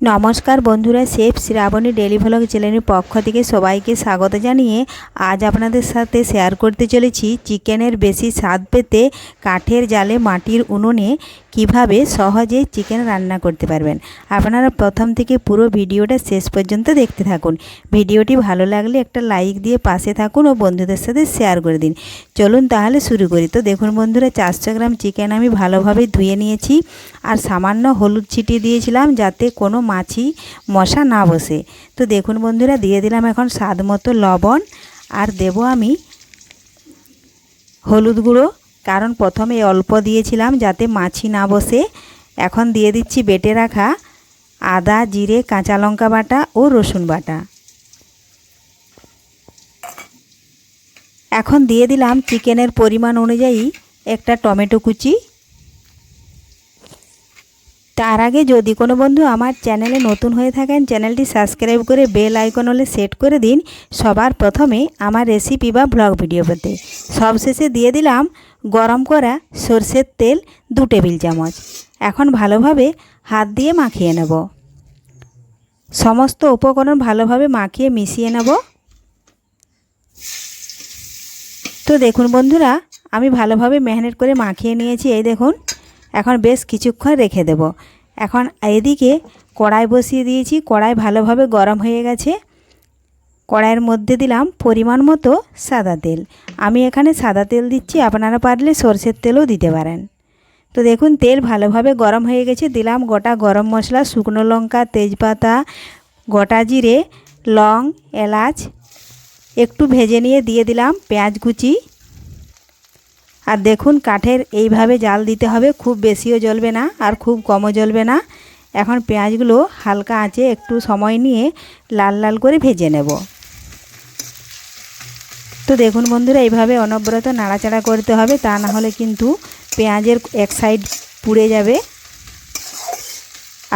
নমস্কার বন্ধুরা chef Shrabani daily vlog চ্যানেলের পক্ষ থেকে সবাইকে স্বাগত জানিয়ে আজ আপনাদের সাথে শেয়ার করতে চলেছি চিকেনের বেশি স্বাদ পেতে কাঠের জালে মাটির উনুনে কীভাবে সহজে চিকেন রান্না করতে পারবেন। আপনারা প্রথম থেকে পুরো ভিডিওটা শেষ পর্যন্ত দেখতে থাকুন। ভিডিওটি ভালো লাগলে একটা লাইক দিয়ে পাশে থাকুন ও বন্ধুদের সাথে শেয়ার করে দিন। চলুন তাহলে শুরু করি। তো দেখুন বন্ধুরা, চারশো গ্রাম চিকেন আমি ভালোভাবে ধুয়ে নিয়েছি আর সামান্য হলুদ ছিটিয়ে দিয়েছিলাম যাতে কোনো মাছি মশা না বসে। তো দেখুন বন্ধুরা, দিয়ে দিলাম এখন স্বাদ মতো লবণ, আর দেব আমি হলুদ গুঁড়ো। কারণ প্রথমে অল্প দিয়েছিলাম যাতে মাছি না বসে। এখন দিয়ে দিচ্ছি বেটে রাখা আদা, জিরে, কাঁচা লঙ্কা বাটা ও রসুন বাটা। এখন দিয়ে দিলাম চিকেনের পরিমাণ অনুযায়ী একটা টমেটো কুচি। তার আগে যদি কোনো বন্ধু আমার চ্যানেলে নতুন হয়ে থাকেন, চ্যানেলটি সাবস্ক্রাইব করে বেল আইকন হলে সেট করে দিন। সবার প্রথমে আমার রেসিপি বা ব্লগ ভিডিও পেতে। সবশেষে দিয়ে দিলাম গরম করা সর্ষের তেল দু টেবিল চামচ। এখন ভালোভাবে হাত দিয়ে মাখিয়ে নেব। সমস্ত উপকরণ ভালোভাবে মাখিয়ে মিশিয়ে নেব। তো দেখুন বন্ধুরা, আমি ভালোভাবে মেহনত করে মাখিয়ে নিয়েছি। এই দেখুন এখন বেশ কিছুক্ষণ রেখে দেব। এখন এদিকে কড়াই বসিয়ে দিয়েছি, কড়াই ভালোভাবে গরম হয়ে গেছে। কড়াইয়ের মধ্যে দিলাম পরিমাণ মতো সাদা তেল। আমি এখানে সাদা তেল দিচ্ছি, আপনারা পারলে সর্ষের তেলও দিতে পারেন। তো দেখুন, তেল ভালোভাবে গরম হয়ে গেছে। দিলাম গোটা গরম মশলা, শুকনো লঙ্কা, তেজপাতা, গোটা জিরে, লং, এলাচ, একটু ভেজে নিয়ে দিয়ে দিলাম পেঁয়াজ কুচি। আর দেখুন কাঠের এইভাবে জাল দিতে হবে, খুব বেশিও জ্বলবে না আর খুব কমও জ্বলবে না। এখন পেঁয়াজগুলো হালকা আঁচে একটু সময় নিয়ে লাল লাল করে ভেজে নেব। তো দেখুন বন্ধুরা, এইভাবে অনবরত নাড়াচাড়া করতে হবে, তা না হলে কিন্তু পেঁয়াজের এক সাইড পুড়ে যাবে।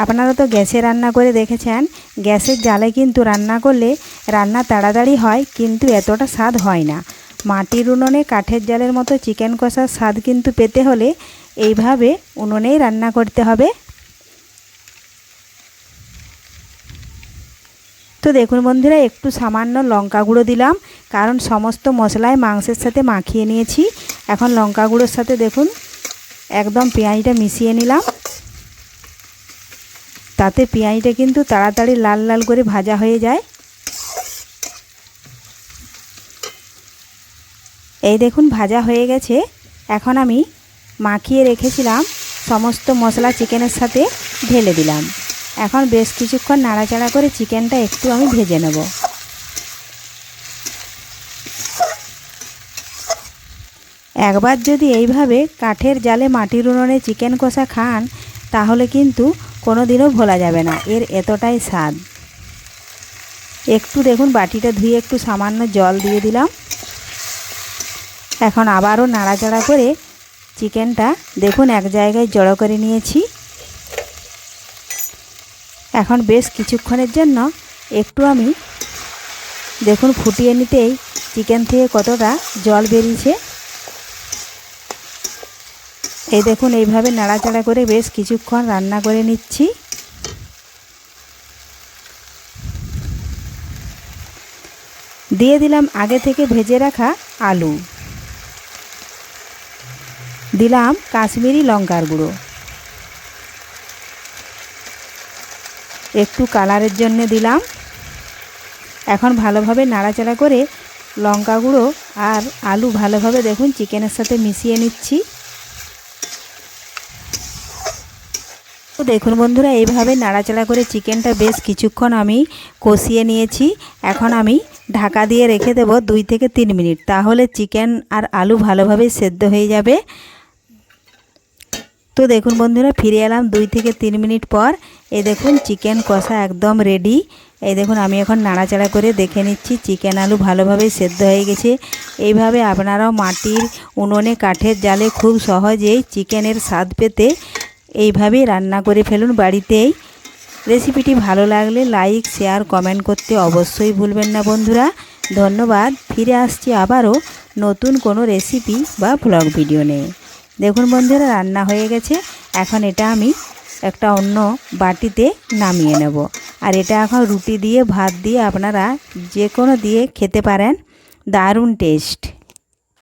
আপনারা তো গ্যাসে রান্না করে দেখেছেন, গ্যাসের জালে কিন্তু রান্না করলে রান্না তাড়াতাড়ি হয়, কিন্তু এতটা স্বাদ হয় না। মাটির উনুনে কাঠের জালের মতো চিকেন কষার স্বাদ কিন্তু পেতে হলে এইভাবে উনুনেই রান্না করতে হবে। তো দেখুন বন্ধুরা, একটু সামান্য লঙ্কা গুঁড়ো দিলাম, কারণ সমস্ত মশলায় মাংসের সাথে মাখিয়ে নিয়েছি। এখন লঙ্কা গুঁড়োর সাথে দেখুন, একদম পেঁয়াজটা মিশিয়ে নিলাম। তাতে পেঁয়াজটা কিন্তু তাড়াতাড়ি লাল লাল করে ভাজা হয়ে যায়। এই দেখুন, ভাজা হয়ে গেছে। এখন আমি মাখিয়ে রেখেছিলাম সমস্ত মশলা চিকেনের সাথে ঢেলে দিলাম। এখন বেশ কিছুক্ষণ নাড়াচাড়া করে চিকেনটা একটু আমি ভেজে নেব। একবার যদি এইভাবে কাঠের জালে মাটির উনুনে চিকেন কষা খান, তাহলে কিন্তু কোনো দিনও ভোলা যাবে না। এর এতটাই স্বাদ। একটু দেখুন, বাটিটা ধুয়ে একটু সামান্য জল দিয়ে দিলাম। এখন আবারও নাড়াচাড়া করে চিকেনটা দেখুন এক জায়গায় জড়ো করে নিয়েছি। এখন বেশ কিছুক্ষণের জন্য একটু আমি দেখুন ফুটিয়ে নিতেই চিকেন থেকে কতটা জল বেরিয়েছে। এই দেখুন, এইভাবে নাড়াচাড়া করে বেশ কিছুক্ষণ রান্না করে নিচ্ছি। দিয়ে দিলাম আগে থেকে ভেজে রাখা আলু। দিলাম কাশ্মীরি লঙ্কার গুঁড়ো। একটু কালারের জন্য দিলাম। এখন ভালোভাবে নাড়াচাড়া করে লঙ্কা গুঁড়ো আর আলু ভালোভাবে দেখুন চিকেনের সাথে মিশিয়ে নিচ্ছি। দেখুন বন্ধুরা, এইভাবে নাড়াচাড়া করে চিকেনটা বেশ কিছুক্ষণ আমি কষিয়ে নিয়েছি। এখন আমি ঢাকা দিয়ে রেখে দেব দুই থেকে তিন মিনিট। তাহলে চিকেন আর আলু ভালোভাবে সেদ্ধ হয়ে যাবে। তো দেখুন বন্ধুরা, ফিরে এলাম দুই থেকে তিন মিনিট পর। এই দেখুন, চিকেন কষা একদম রেডি এই দেখুন, আমি এখন নাড়াচাড়া করে দেখে নিচ্ছি, চিকেন আলু ভালোভাবে সেদ্ধ হয়ে গেছে। এইভাবে আপনারাও মাটির উনুনে কাঠের জালে খুব সহজেই চিকেনের স্বাদ পেতে এইভাবেই রান্না করে ফেলুন বাড়িতেই। রেসিপিটি ভালো লাগলে লাইক, শেয়ার, কমেন্ট করতে অবশ্যই ভুলবেন না বন্ধুরা। ধন্যবাদ, ফিরে আসছি আবারও নতুন কোনো রেসিপি বা ভ্লগ ভিডিও নিয়ে। দেখুন বন্ধুরা, রান্না হয়ে গেছে। এখন এটা আমি একটা অন্য বাটিতে নামিয়ে নেব। আর এটা এখন রুটি দিয়ে, ভাত দিয়ে আপনারা যে কোনো দিয়ে খেতে পারেন। দারুণ টেস্ট।